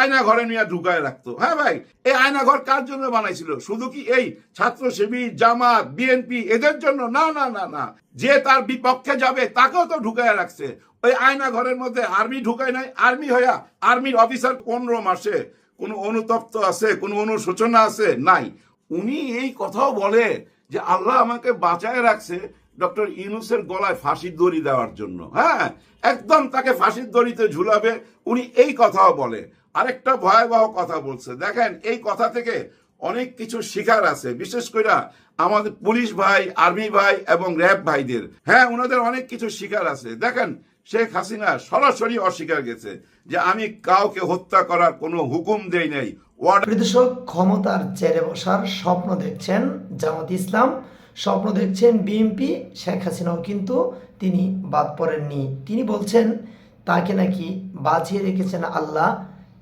আয়না ঘরে নিয়ে ঢুকায় রাখতো। হ্যাঁ ভাই, এই আয়না ঘর কার জন্য বানাইছিল? শুধু কি এই ছাত্র শিবির জামাত, বিএনপি, এদের জন্য? না না না না। যে তার বিপক্ষে যাবে, তাকেও তো ঢুকায় রাখছে। ওই আয়না ঘরের মধ্যে আর্মি ঢুকায় নাই। আর্মি হইয়া আর্মির অফিসার পনেরো মাসে কোনো অনুতপ্ত আছে, কোনো অনুশোচনা আছে? নাই। উনি এই কথাও বলে যে আল্লাহ আমাকে বাঁচায় রাখছে ডক্টর ইউনুসের গলায় ফাঁসির দড়ি দেওয়ার জন্য। হ্যাঁ একদম তাকে ফাঁসির দড়িতে ঝুলাবে। উনি এই কথাও বলে। আরেকটা ভয়াবহ কথা বলছে। দেখেন, এই কথা থেকে অনেক কিছু শিকার আছে। বিশেষ করে আমাদের পুলিশ ভাই, আর্মি ভাই এবং র্যাব ভাইদের। হ্যাঁ ওনাদের অনেক কিছু শিকার আছে। দেখেন, শেখ হাসিনা সরাসরি অস্বীকার গেছে যে আমি কাউকে হত্যা করার কোনো হুকুম দেই নাই। প্রিয়দর্শক ক্ষমতার চেয়ারে বসার স্বপ্ন দেখছেন জামাত ইসলাম। স্বপ্ন দেখছেন বিএনপি, শেখ হাসিনাও কিন্তু তিনি বাদ পড়েননি। তিনি বলছেন, তাকে নাকি বাঁচিয়ে রেখেছেন আল্লাহ।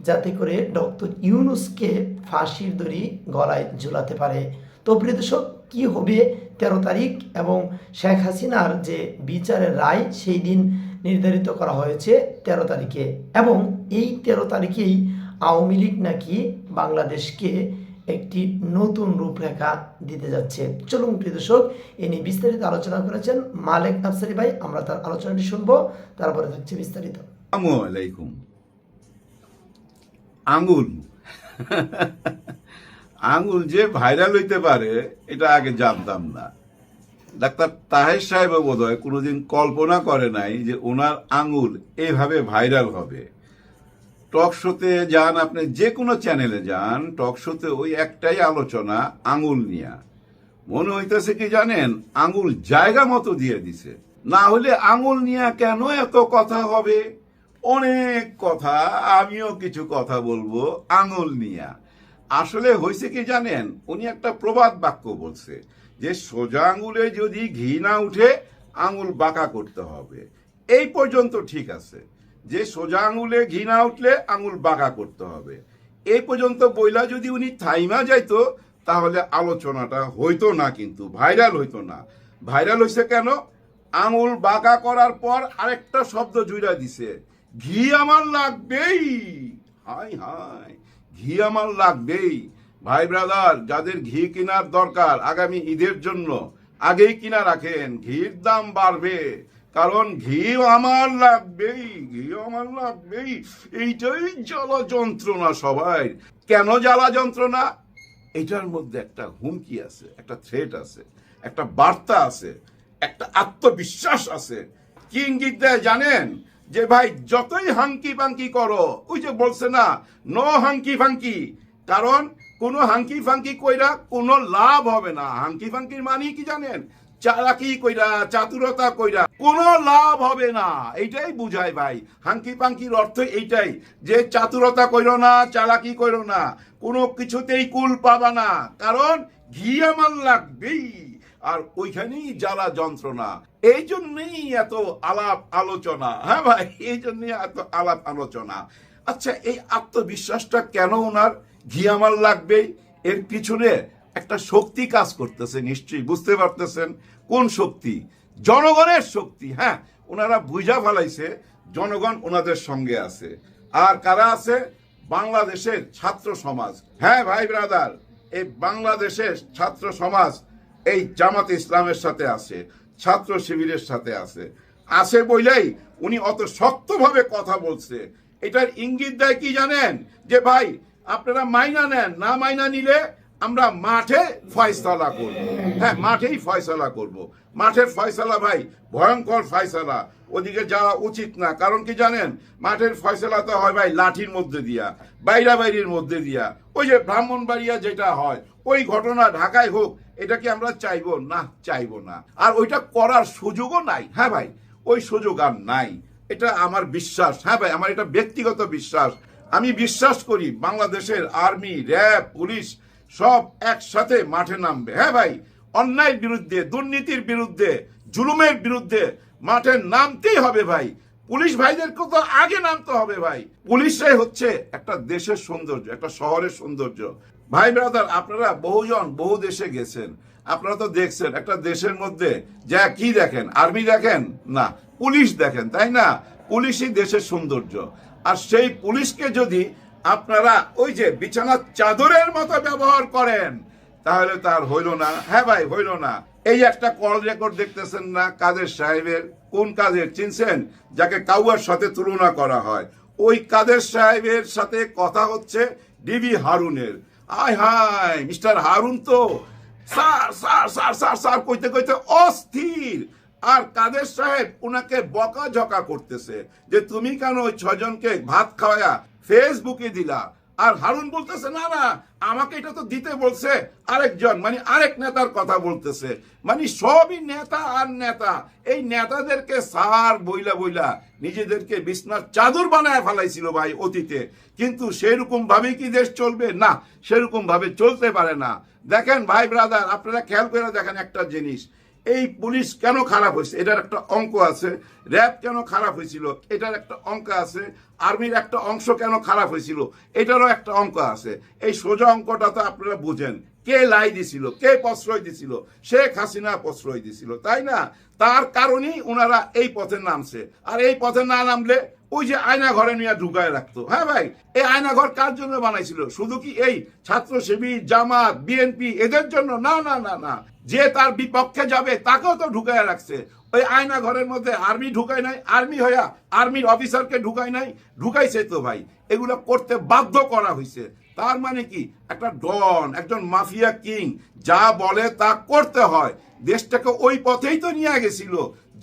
যাতে করে ডক্টর ইউনুসকে ফাঁসির দড়ি গলায় ঝুলাতে পারে। তো প্রিয় কি হবে তেরো তারিখ এবং শেখ হাসিনার যে বিচারের রায়, সেই দিন নির্ধারিত করা হয়েছে তেরো তারিখে। এবং এই তেরো তারিখেই আওয়ামী লীগ নাকি বাংলাদেশকে একটি নতুন রূপরেখা দিতে যাচ্ছে। চলুন প্রিয় দর্শক, এ নিয়ে বিস্তারিত আলোচনা করেছেন মালেক আফসারি ভাই। আমরা তার আলোচনাটি শুনব, তারপরে থাকছে বিস্তারিত। আসসালামু আলাইকুম। আঙ্গুল আঙ্গুল যে ভাইরাল হইতে পারে, এটা আগে জানতাম না। ডাক্তার তাহের সাহেব বোধ হয় কোনোদিন কল্পনা করে নাই যে ওনার আঙ্গুল এইভাবে ভাইরাল হবে। টক শোতে যান আপনি যে কোনো চ্যানেলে যান, টক শোতে ওই একটাই আলোচনা আঙ্গুল নিয়া। মনে হইতেছে কি জানেন আঙ্গুল জায়গা মতো দিয়ে দিছে। না হলে আঙ্গুল নিয়ে কেন এত কথা হবে? অনেক কথা, আমিও কিছু কথা বলব আঙুল নিয়া। আসলে হয়েছে কি জানেন, উনি একটা প্রবাদ বাক্য বলছে যে, সোজা আঙুলে যদি ঘি না উঠে, আঙুল বাঁকা করতে হবে। এই পর্যন্ত ঠিক আছে। যে, সোজা আঙুলে ঘি না উঠলে আঙুল বাঁকা করতে হবে। এই পর্যন্ত বইলা যদি উনি থাইমা যাইতো, তাহলে আলোচনাটা হইতো না কিন্তু, ভাইরাল হইতো না। ভাইরাল হয়েছে কেন? আঙুল বাঁকা করার পর আরেকটা শব্দ জুড়া দিছে। ঘি আমার লাগবেই। হাই হাই। ঘি আমার লাগবেই। ভাই ব্রাদার যাদের ঘি কেনার দরকার আগামী ঈদের জন্য, আগেই কিনা রাখেন। ঘির দাম বাড়বে, কারণ ঘি আমার লাগবেই ঘি আমার লাগবেই। এইটাই জ্বালা যন্ত্রণা সবাই। কেন জ্বালা যন্ত্রণা? এটার মধ্যে একটা হুমকি আছে, একটা থ্রেট আছে, একটা বার্তা আছে, একটা আত্মবিশ্বাস আছে। কি ইঙ্গিত দেয় জানেন? যে ভাই, যতই হাঙ্কি পাঙ্কি করো, ওই যে বলছে না, নো হাঙ্কি ফাঙ্কি কারণ, কোনো হাঙ্কি ফাঙ্কি কইরা কোনো লাভ হবে না। হাঙ্কি ফাঙ্কির মানে কি জানেন? চালাকি কইরা, চাতুরতা কইরা, কোনো লাভ হবে না। এইটাই বুঝায় ভাই। হাঙ্কি পাঙ্কির অর্থ এইটাই, যে চাতুরতা কইরো না, চালাকি কইরো না, কোনো কিছুতেই কুল পাবা না। কারণ ঘি আমার লাগবেই। আর ওইখানেই জ্বালা যন্ত্রণা। এই জন্যই এত আলাপ আলোচনা। হ্যাঁ ভাই? এই জন্যই এত আলাপ আলোচনা। আচ্ছা এই আত্মবিশ্বাসটা কেন ওনার? ঘি আমার লাগবে এর পিছনে একটা শক্তি কাজ করতেছে, নিশ্চয়ই বুঝতে পারতেছেন। কোন শক্তি? জনগণের শক্তি। হ্যাঁ ওনারা বুঝা ফেলাইছে, জনগণ ওনাদের সঙ্গে আছে। আর কারা আছে? বাংলাদেশের ছাত্র সমাজ। হ্যাঁ ভাই ব্রাদার এই বাংলাদেশের ছাত্র সমাজ এই জামাত ইসলামের সাথে আছে, ছাত্র শিবিরের সাথে আছে। আছে বইলেই উনি অত শক্তভাবে কথা বলছে। এটার ইঙ্গিত দেয় কি জানেন? যে ভাই, আপনারা মাইনা নেন, না মাইনা নিলে আমরা মাঠে ফয়সালা করব। হ্যাঁ মাঠেই ফয়সালা করব। মাঠের ফয়সালা ভাই, ভয়ঙ্কর ফয়সালা। ওদিকে যাওয়া উচিত না। কারণ কি জানেন? মাঠের ফয়সালা তো হয় ভাই লাঠির মধ্যে দিয়া বাইরা বাইরের মধ্যে দিয়া। ওই যে ব্রাহ্মণবাড়িয়া যেটা হয়, ওই ঘটনা ঢাকায় হোক, এটা কি আমরা চাইব? না চাইব না। আর ওইটা করার সুযোগও নাই। হ্যাঁ ভাই, ওই সুযোগ আর নাই। এটা আমার বিশ্বাস। হ্যাঁ ভাই, আমার এটা ব্যক্তিগত বিশ্বাস। আমি বিশ্বাস করি বাংলাদেশের আর্মি, র্যাব, পুলিশ সব একসাথে মাঠে নামবে। হ্যাঁ ভাই, অন্যায়ের বিরুদ্ধে, দুর্নীতির বিরুদ্ধে, জুলুমের বিরুদ্ধে মাঠে নামতেই হবে ভাই। পুলিশ ভাইদেরকে তো আগে নামতে হবে ভাই। পুলিশরাই হচ্ছে একটা দেশের সৌন্দর্য, একটা শহরের সৌন্দর্য। ভাই ব্রাদার, আপনারা বহুজন বহু দেশে গেছেন। আপনারা তো দেখছেন, একটা দেশের মধ্যে যা কি দেখেন? আর্মি দেখেন? না, পুলিশ দেখেন, তাই না? পুলিশই দেশের সৌন্দর্য। আর সেই পুলিশকে যদি আপনারা ওই যে বিছানার চাদরের মতো ব্যবহার করেন, তাহলে তার হইল না। হ্যাঁ ভাই, হইল না। এই একটা কল রেকর্ড দেখতেছেন না কাদের সাহেবের? কোন কাজের? চিনছেন? যাকে কাউয়ার সাথে তুলনা করা হয়। ওই কাদের সাহেবের সাথে কথা হচ্ছে ডিবি হারুনের। আয় হায়, মিস্টার হারুন তো sir sir sir sir sir কইতে কইতে অস্থির। আর কাদের সাহেব ওনাকে বকাঝকা করতেছে যে তুমি কেন ওই ছজনকে ভাত খাওয়া ফেসবুকে দিলা আর হারুন বলতেছে, না না, আমাকে এটা তো দিতে বলছে আরেকজন। মানে আরেক নেতার কথা বলতেছে। মানে সবই নেতা আর নেতা। এই নেতাদেরকে সার বইলা বইলা নিজেদেরকে বিছনার চাদর বানায় ফেলাইছিল ভাই অতীতে। কিন্তু সেরকম ভাবে কি দেশ চলবে? না সেরকম ভাবে চলতে পারে না। দেখেন ভাই ব্রাদার আপনারা খেয়াল করে দেখেন একটা জিনিস। এই পুলিশ কেন খারাপ হয়েছে? এটার একটা অঙ্ক আছে। র্যাব কেন খারাপ হয়েছিল? এটার একটা অঙ্ক আছে। আর্মির একটা অংশ কেন খারাপ হয়েছিল? এটারও একটা অঙ্ক আছে। এই সোজা অঙ্কটা তো আপনারা বুঝেন। কে লাই দিছিল? কে প্রশ্রয় দিছিল? শেখ হাসিনা প্রশ্রয় দিছিল, তাই না? তার কারণেই ওনারা এই পথে নামছে। আর এই পথে না নামলে ওই যে আয়না ঘরে নিয়ে ঢুকায় রাখতো। হ্যাঁ ভাই, এই আয়না ঘর কার জন্য বানাইছিল? শুধু কি এই ছাত্র শিবির, জামাত, বিএনপি, এদের জন্য? না না না না। যে তার বিপক্ষে যাবে, তাকেও তো ঢুকায় রাখছে। ওই আয়না ঘরের মধ্যে আর্মি ঢুকায় নাই, আর্মি হইয়া আর্মির অফিসারকে ঢুকায় নাই, ঢুকাইছে তো ভাই। এগুলো করতে বাধ্য করা হয়েছে তার মানে কি? একটা ডন, একজন মাফিয়া কিং, যা বলে তা করতে হয়। দেশটাকে ওই পথেই তো নিয়ে গেছিল,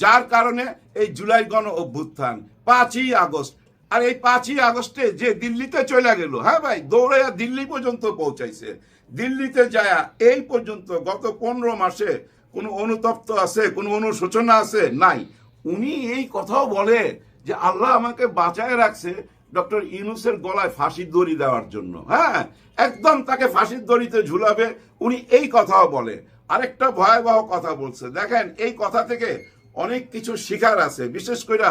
যার কারণে এই জুলাই গণ অভ্যুত্থান, পাঁচই আগস্ট। আর এই পাঁচই আগস্টে যে দিল্লিতে চলে গেল হ্যাঁ ভাই দৌড়ে দিল্লি পর্যন্ত পৌঁছাইছে। দিল্লিতে যায় এই পর্যন্ত গত পনেরো মাসে কোনো অনুতপ্ত আছে, কোনো অনুশোচনা আছে? নাই। উনি এই কথাও বলে যে, আল্লাহ আমাকে বাঁচায় রাখছে ডক্টর ইউনুসের গলায় ফাঁসির দড়ি দেওয়ার জন্য। হ্যাঁ একদম তাকে ফাঁসির দড়িতে ঝুলাবে, উনি এই কথাও বলে। আরেকটা ভয়াবহ কথা বলছে। দেখেন, এই কথা থেকে অনেক কিছু শিকার আছে, বিশেষ করে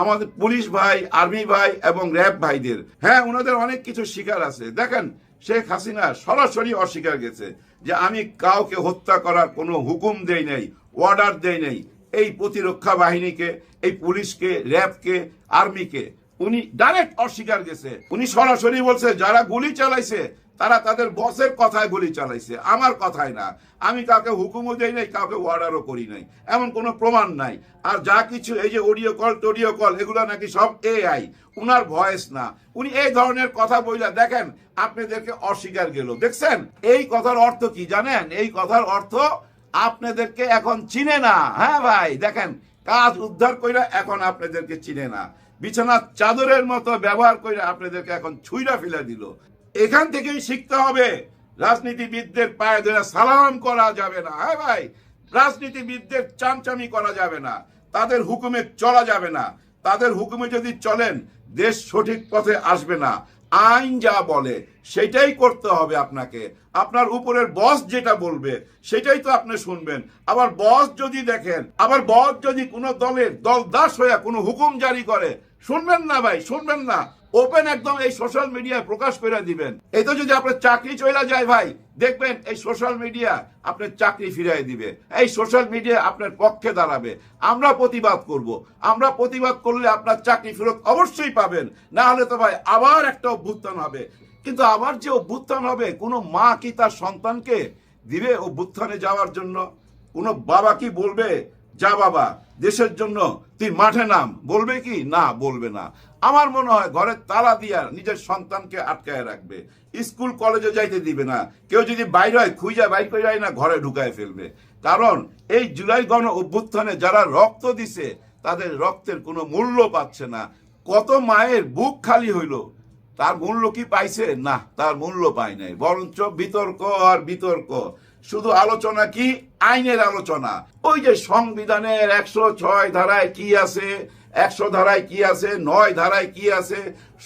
আমাদের পুলিশ ভাই, আর্মি ভাই এবং র্যাব ভাইদের। হ্যাঁ ওনাদের অনেক কিছু শিকার আছে। দেখেন, শেখ হাসিনা সরাসরি অস্বীকার গেছে যে আমি কাউকে হত্যা করার কোনো হুকুম দেই নাই অর্ডার দেই নাই এই প্রতিরক্ষা বাহিনীকে, এই পুলিশকে, র্যাবকে, আর্মিকে। উনি ডাইরেক্ট অস্বীকার গেছে। উনি সরাসরি বলছে, যারা গুলি চালাইছে, তারা তাদের বসের কথায় গুলি চালাইছে। আমার কথায় না। আমি কাউকে হুকুমও দেই নাই, কাউকে অর্ডারও করি নাই। এমন কোনো প্রমাণ নাই। আর যা কিছু, এই যে অডিও কল টোডিও কল এগুলো নাকি সব এআই উনার ভয়েস না। উনি এই ধরনের কথা বইলা, দেখেন, আপনাদেরকে অস্বীকার গেল। দেখছেন? এই কথার অর্থ কি জানেন? এই কথার অর্থ আপনাদেরকে এখন চিনে না। হ্যাঁ ভাই, দেখেন, কাজ উদ্ধার কইরা এখন আপনাদেরকে চিনে না। বিছানার চাদরের মতো ব্যবহার করে আপনাদেরকে এখন ছুঁইরা ফেলে দিল। এখান থেকেই শিখতে হবে, রাজনীতিবিদদের পায়ে ধরে সালাম করা যাবে না। হ্যাঁ ভাই, রাজনীতিবিদদের চামচামি করা যাবে না, তাদের হুকুমে চলা যাবে না। তাদের হুকুমে যদি চলেন, দেশ সঠিক পথে আসবে না। আইন যা বলে, সেটাই করতে হবে আপনাকে। আপনার উপরের বস যেটা বলবে, সেটাই তো আপনি শুনবেন। আবার বস যদি দেখেন, আবার বস যদি কোনো দলের দল দাস হয়ে কোনো হুকুম জারি করে শুনবেন না ভাই, শুনবেন না। ওপেন একদম এই সোশ্যাল মিডিয়ায় প্রকাশ করে দিবেন। এই তো যদি আপনার চাকরি চলে যায় ভাই, দেখবেন এই সোশ্যাল মিডিয়া আপনার চাকরি ফিরিয়ে দিবে। এই সোশ্যাল মিডিয়া আপনার পক্ষে দাঁড়াবে। আমরা প্রতিবাদ করব। আমরা প্রতিবাদ করলে আপনার চাকরি ফেরত অবশ্যই পাবেন। না হলে তো ভাই আবার একটা অভ্যুত্থান হবে। কিন্তু আবার যে অভ্যুত্থান হবে, কোনো মা কি তার সন্তানকে দিবে অভ্যুত্থানে যাওয়ার জন্য? কোনো বাবা কি বলবে যা বাবা, দেশের জন্য তুই মাঠে নাম। বলবে কি? না, বলবে না। আমার মনে হয় ঘরের তালা দিয়া নিজের সন্তানকে আটকায় রাখবে। স্কুল, কলেজে যাইতে দিবে না। কেউ যদি বাইরে হয়, খুঁজা বাইর করে যায় না, ঘরে ঢুকায় ফেলবে। কারণ এই জুলাই গণ অভ্যুত্থানে যারা রক্ত দিছে, তাদের রক্তের কোনো মূল্য পাচ্ছে না। কত মায়ের বুক খালি হইল। তার মূল্য কি পাইছে? না, তার মূল্য পায় নাই। বরঞ্চ বিতর্ক আর বিতর্ক। শুধু আলোচনা কি? আইনের আলোচনা। ওই যে সংবিধানের একশো ছয় ধারায় কি আছে? একশো ধারায় কি আছে, নয় ধারায় কি আছে,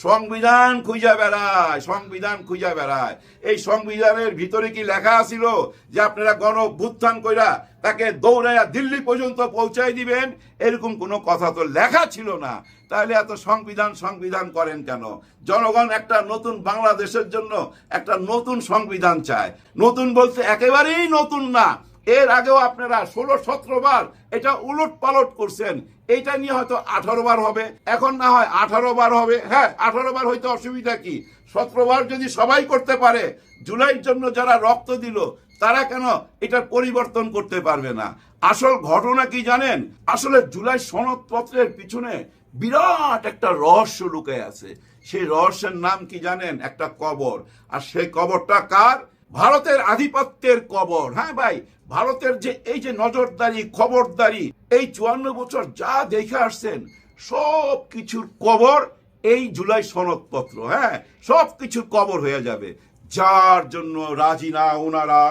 সংবিধান খুঁজা বেড়ায়, সংবিধান খুঁজা বেড়ায়। এই সংবিধানের ভিতরে কি লেখা আছিল যে আপনারা গণ অভ্যুত্থান কইরা তাকে দৌড়াইয়া দিল্লি পর্যন্ত পৌঁছাই দিবেন? এরকম কোনো কথা তো লেখা ছিল না। তাহলে এত সংবিধান সংবিধান করেন কেন? জনগণ একটা নতুন বাংলাদেশের জন্য একটা নতুন সংবিধান চায়। নতুন বলতে একেবারেই নতুন না। এর আগেও আপনারা ষোলো, সতেরো বার এটা উলট পালট করছেন। এইটা নিয়ে হয়তো আঠারো বার হবে। এখন না হয় আঠারো বার হবে। হ্যাঁ আঠারো বার হয়তো অসুবিধা কি? সতেরো বার যদি সবাই করতে পারে, জুলাইয়ের জন্য যারা রক্ত দিল, তারা কেন এটার পরিবর্তন করতে পারবে না? আসল ঘটনা কি জানেন? আসলে জুলাই সনদপত্রের পিছনে বিরাট একটা রহস্য লুকে আছে। সেই রহস্যের নাম কি জানেন? একটা কবর। আর সেই কবরটা কার? ভারতের আধিপত্যের কবর। হ্যাঁ ভাই ভারতের যে এই যে নজরদারি, খবরদারি, এই চুয়ান্ন বছর যা দেখে আসছেন সব কিছুর কবর এই জুলাই সনদপত্র হ্যাঁ? সব কিছুর কবর হয়ে যাবে। যার জন্য রাজি না ওনারা,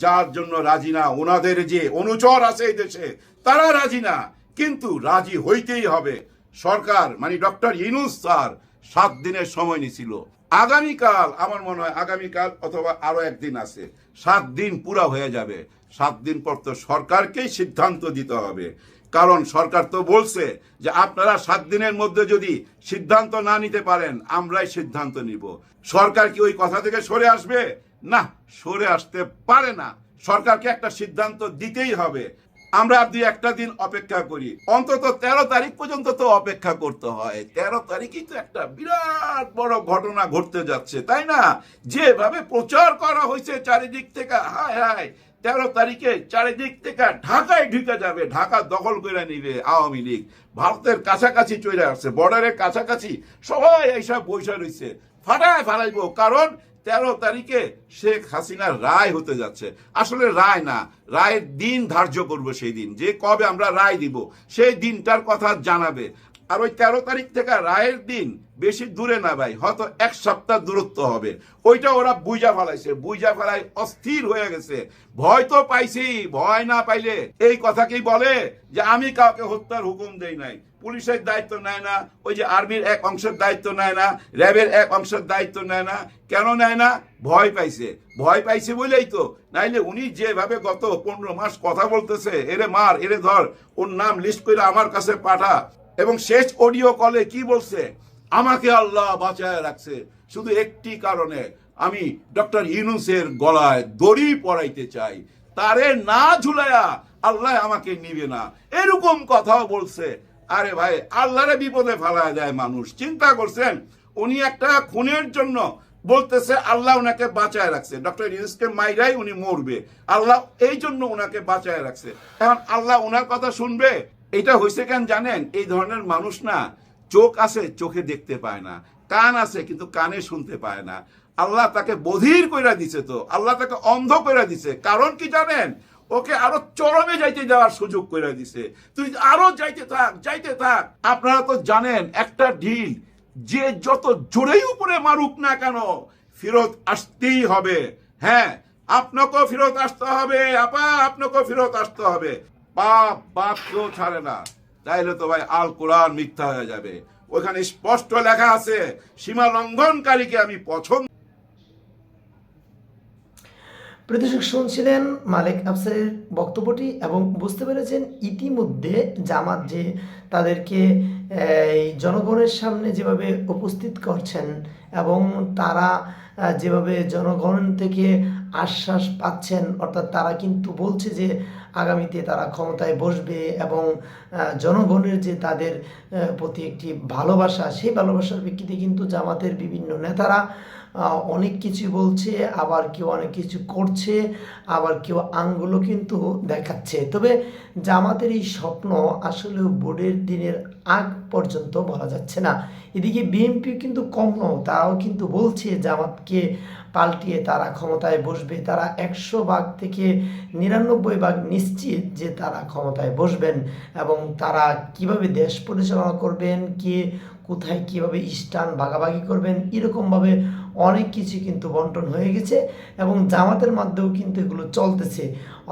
যার জন্য রাজি না ওনাদের যে অনুচর আছে এই দেশে, তারা রাজি না। কিন্তু রাজি হইতেই হবে। সরকার মানে ডক্টর ইনুস স্যার, সাত দিনের সময় নিছিল। আগামীকাল, আমার মনে হয় আগামীকাল অথবা আরও একদিন আছে, সাত দিন পুরা হয়ে যাবে। সাত দিন পর তো সরকারকেই সিদ্ধান্ত দিতে হবে। কারণ সরকার তো বলছে যে আপনারা সাত দিনের মধ্যে যদি সিদ্ধান্ত না নিতে পারেন, আমরাই সিদ্ধান্ত নিব। সরকার কি ওই কথা থেকে সরে আসবে? না, সরে আসতে পারে না। সরকারকে একটা সিদ্ধান্ত দিতেই হবে। আমরা দুই একটা দিন অপেক্ষা করি। অন্তত তেরো তারিখ পর্যন্ত তো অপেক্ষা করতে হয়। তেরো তারিখই তো একটা বিরাট বড় ঘটনা ঘটতে যাচ্ছে, তাই না? যেভাবে প্রচার করা হয়েছে চারিদিক থেকে, হায় হায় তেরো তারিখে চারিদিক থেকে ঢাকায় ঢুকে যাবে, ঢাকা দখল করে নিবে আওয়ামী লীগ। ভারতের কাছাকাছি চলে আসছে, বর্ডারের কাছাকাছি সবাই এইসব বৈশা রয়েছে। ফাটায় ফালাইবো কারণ তেরো তারিখে শেখ হাসিনার রায় হতে যাচ্ছে। আসলে রায় না, রায়ের দিন ধার্য করব সেই দিন। যে কবে আমরা রায় দিব, সেই দিনটার কথা জানাবে। আর ওই তেরো তারিখ থেকে রায়ের দিন বেশি দূরে না ভাই, হয়তো এক সপ্তাহ দূরত্ব হবে। ওইটা ওরা বুঝা ফেলাইছে, বুঝা ফেলাই অস্থির হয়ে গেছে। ভয় তো পাইছি, ভয় না পাইলে এই কথাকেই বলে? যে আমি কাউকে হত্যার হুকুম দেই নাই। পুলিশের দায়িত্ব নেয় না, ওই যে আর্মির এক অংশের দায়িত্ব নেয় না, র্যাবের এক অংশের দায়িত্ব নেয় না। কেন নেয় না? ভয় পাইছে। ভয় পাইছে বলেই তো। নাইলে উনি যেভাবে গত পনেরো মাস কথা বলতেছে, এরে মার, এরে ধর, ওর নাম লিস্ট করে আমার কাছে পাঠা। এবং শেষ অডিও কলে কি বলছে? আমাকে আল্লাহ বাঁচায় রাখছে। শুধু একটি কারণে, আমি ডক্টর ইউনুসের গলায় দড়ি পরাইতে চাই। তারে না ঝুলায়া আল্লাহ আমাকে নিবে না। এরকম কথাও বলছে। আরে ভাই, আল্লাহরে বিপদে ফেলা যায় মানুষ। চিন্তা করছেন, উনি একটা খুনের জন্য বলতেছে, আল্লাহ ওনাকে বাঁচায় রাখছে। ডক্টর ইউনুসকে মাইরাই উনি মরবে। আল্লাহ এই জন্য ওনাকে বাঁচায় রাখছে। এখন আল্লাহ ওনার কথা শুনবে? এটা হয়েছে কেন জানেন? এই ধরনের মানুষ না, চোখ আছে, চোখে দেখতে পায় না। কান আছে, কিন্তু কানে শুনতে পায় না। আল্লাহ তাকে বধির কইরা দিছে তো। আল্লাহ তাকে অন্ধ কইরা দিছে। কারণ কি জানেন? ওকে আরও চরমে যাইতে যাওয়ার সুযোগ করে দিছে। তুই আরও যাইতে থাক যাইতে থাক। আপনারা তো জানেন, একটা ঢিল, যে যত জোরেই উপরে মারুক না কেন, ফেরত আসতেই হবে। হ্যাঁ আপনাকেও ফেরত আসতে হবে, আপা, আপনাকেও ফেরত আসতে হবে। পাপ বাপ কেউ ছাড়ে না। তাইলে তো ভাই আল কোরআন মিথ্যা হয়ে যাবে। ওখানে স্পষ্ট লেখা আছে, সীমা লঙ্ঘনকারীকে আমি পছন্দ প্রদর্শক শুনছিলেন মালিক আফসারের বক্তব্যটি এবং বুঝতে পেরেছেন ইতিমধ্যে জামাত যে তাদেরকে জনগণের সামনে যেভাবে উপস্থিত করছেন এবং তারা যেভাবে জনগণ থেকে আশ্বাস পাচ্ছেন, অর্থাৎ তারা কিন্তু বলছে যে আগামীতে তারা ক্ষমতায় বসবে এবং জনগণের যে তাদের প্রতি একটি ভালোবাসা, সেই ভালোবাসার প্রেক্ষিতে কিন্তু জামাতের বিভিন্ন নেতারা অনেক কিছু বলছে, আবার কেউ অনেক কিছু করছে, আবার কেউ আঙ্গুলও কিন্তু দেখাচ্ছে। তবে জামাতের এই স্বপ্ন আসলে বোর্ডের দিনের আগ পর্যন্ত বলা যাচ্ছে না। এদিকে বিএনপি কিন্তু কম নয় তারাও কিন্তু বলছে জামাতকে পাল্টিয়ে তারা ক্ষমতায় বসবে। তারা একশো ভাগ থেকে নিরানব্বই ভাগ নিশ্চিত যে তারা ক্ষমতায় বসবেন এবং তারা কীভাবে দেশ পরিচালনা করবেন, কে কোথায় কীভাবে স্টান ভাগাভাগি করবেন, এরকমভাবে অনেক কিছু কিন্তু বন্টন হয়ে গেছে এবং জামাতের মাধ্যমেও কিন্তু এগুলো চলতেছে।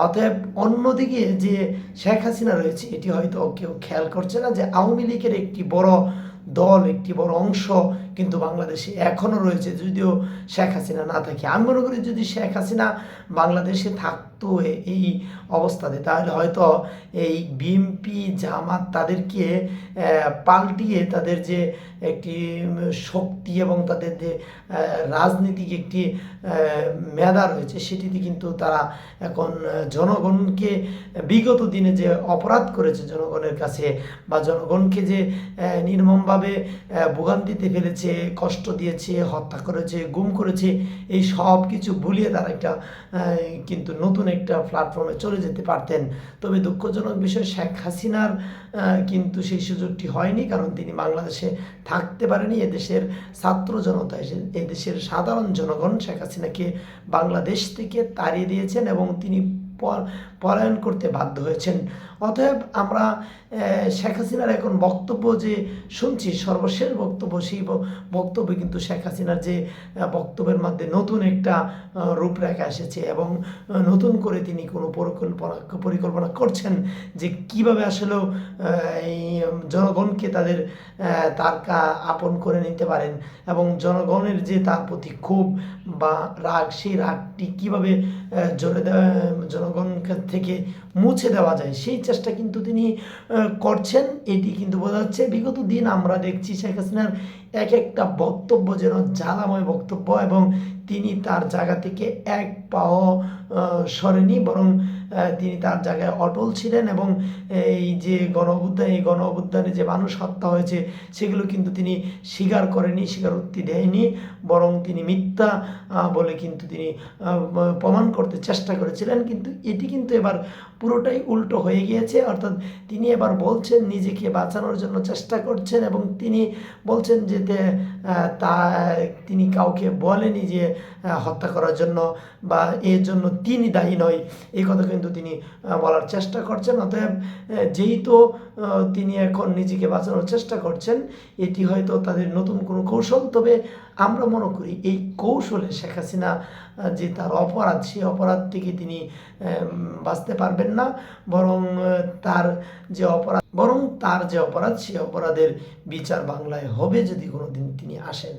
অতএব অন্যদিকে যে শেখ হাসিনা রয়েছে, এটি হয়তো কেউ খেয়াল করছে না যে আওয়ামী লীগের একটি বড় দল, একটি বড় অংশ কিন্তু বাংলাদেশে এখনও রয়েছে, যদিও শেখ হাসিনা না থাকে। আমি মনে করি যদি শেখ হাসিনা বাংলাদেশে থাকতো এই অবস্থাতে, তাহলে হয়তো এই বিএমপি জামাত তাদেরকে পাল্টিয়ে তাদের যে একটি শক্তি এবং তাদের যে রাজনীতিক একটি মেধা রয়েছে, সেটিতে কিন্তু তারা এখন জনগণকে বিগত দিনে যে অপরাধ করেছে জনগণের কাছে বা জনগণকে যে নির্মমভাবে ভোগান্তিতে ফেলেছে কষ্ট দিয়েছে, হত্যা করেছে, গুম করেছে, এই সব কিছু ভুলিয়ে তারা একটা কিন্তু নতুন একটা প্ল্যাটফর্মে চলে যেতে পারতেন। তবে দুঃখজনক বিষয়, শেখ হাসিনার কিন্তু সেই সুযোগটি হয়নি কারণ তিনি বাংলাদেশে থাকতে পারেনি। এদেশের ছাত্র জনতা এদেশের সাধারণ জনগণ শেখ হাসিনাকে বাংলাদেশ থেকে তাড়িয়ে দিয়েছেন এবং তিনি পলায়ন করতে বাধ্য হয়েছেন। অতএব আমরা শেখ হাসিনার এখন বক্তব্য যে শুনছি, সর্বশেষ বক্তব্য, সেই বক্তব্যে কিন্তু শেখ হাসিনার যে বক্তব্যের মধ্যে নতুন একটা রূপরেখা এসেছে এবং নতুন করে তিনি কোনো পরিকল্পনা পরিকল্পনা করছেন যে কীভাবে আসলেও এই জনগণকে তাদের তার আপন করে নিতে পারেন এবং জনগণের যে তার প্রতি ক্ষোভ বা রাগ, সেই রাগটি কীভাবে জোরে দেওয়া জনগণ থেকে মুছে দেওয়া যায়। সেই চেষ্টা কিন্তু তিনি করছেন। এটি কিন্তু বোঝা যাচ্ছে বিগত দিন আমরা দেখছি শেখ হাসিনার এক একটা বক্তব্য যেন জ্বালাময় বক্তব্য এবং তিনি তার জায়গা থেকে এক পাও সরেনি। বরং তিনি তার জায়গায় অটল ছিলেন এবং এই যে গণ এই গণ যে মানুষ হত্যা হয়েছে, সেগুলো কিন্তু তিনি স্বীকার করেনি, স্বীকারোক্তি দেয়নি, বরং তিনি মিথ্যা বলে কিন্তু তিনি প্রমাণ করতে চেষ্টা করেছিলেন। কিন্তু এটি কিন্তু এবার পুরোটাই উল্টো হয়ে গিয়েছে। অর্থাৎ তিনি এবার বলছেন নিজেকে বাঁচানোর জন্য চেষ্টা করছেন এবং তিনি বলছেন যে তা, তিনি কাউকে বলেনি যে হত্যা করার জন্য বা এর জন্য তিনি দায়ী নয়। এই কথা কিন্তু তিনি বলার চেষ্টা করছেন। অতএব যেহেতু তিনি এখন নিজেকে বাঁচানোর চেষ্টা করছেন, এটি হয়তো তাদের নতুন কোনো কৌশল। তবে আমরা মনে করি এই কৌশলে শেখ হাসিনা যে তার অপরাধ সেই অপরাধ থেকে তিনি বাঁচতে পারবেন না। বরং তার যে অপরাধ, বরং তার যে অপরাধ সেই অপরাধের বিচার বাংলায় হবে যদি কোনোদিন তিনি আসেন।